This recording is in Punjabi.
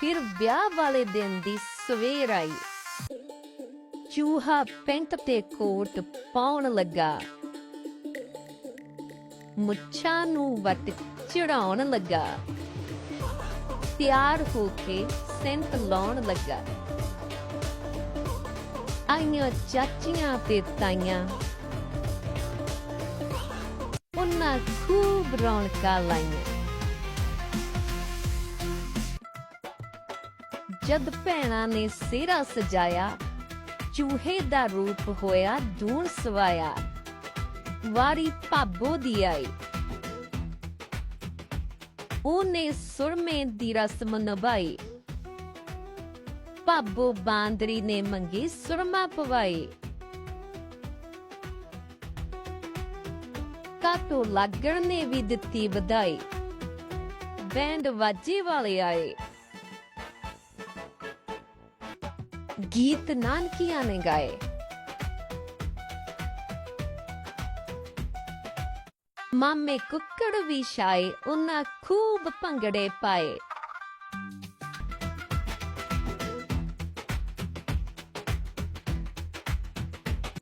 ਫਿਰ ਵਿਆਹ ਵਾਲੇ ਦਿਨ ਦੀ ਸਵੇਰ ਆਈ। ਚੂਹਾ ਪੈਂਟ ਤੇ ਕੋਟ ਪਾਉਣ ਲੱਗਾ। ਮੁੱਛਾਂ ਨੂੰ ਵੱਟ ਚੜਾਉਣ ਲੱਗਾ। ਤਿਆਰ ਹੋ ਕੇ ਸੈਂਟ ਲਾਉਣ ਲੱਗਾ। ਆਈਆਂ ਚਾਚੀਆਂ ਤੇ ਤਾਈਆਂ। ਉਹਨਾਂ ਖੂਬ ਰੌਣਕਾਂ ਲਾਈਆਂ। ਜਦ ਭੈਣਾਂ ਨੇ ਸਿਹਰਾ ਸਜਾਇਆ, ਚੂਹੇ ਦਾ ਰੂਪ ਹੋਇਆ ਦੂਣ ਸਵਾਇਆ। ਵਾਰੀ ਭਾਬੋ ਦੀ ਆਈ। ਉਹਨੇ ਸੁਰਮੇ ਦੀ ਰਸਮ ਨਿਭਾਈ। ਭਾਬੋ ਬਾਂਦਰੀ ਨੇ ਮੰਗੀ ਸੁਰਮਾ ਪਵਾਈ। ਕਾਟੋ ਲੱਗਣ ਨੇ ਵੀ ਦਿੱਤੀ ਵਧਾਈ। ਬੈਂਡ ਵਾਜੇ ਵਾਲੇ ਆਏ। ਗੀਤ ਨਾਨਕੀਆਂ ਨੇ ਗਾਏ ਮਾਮੇ ਕੁੱਕੜ ਵੀ ਛਾਏ ਉਹਨਾਂ ਖੂਬ ਭੰਗੜੇ ਪਾਏ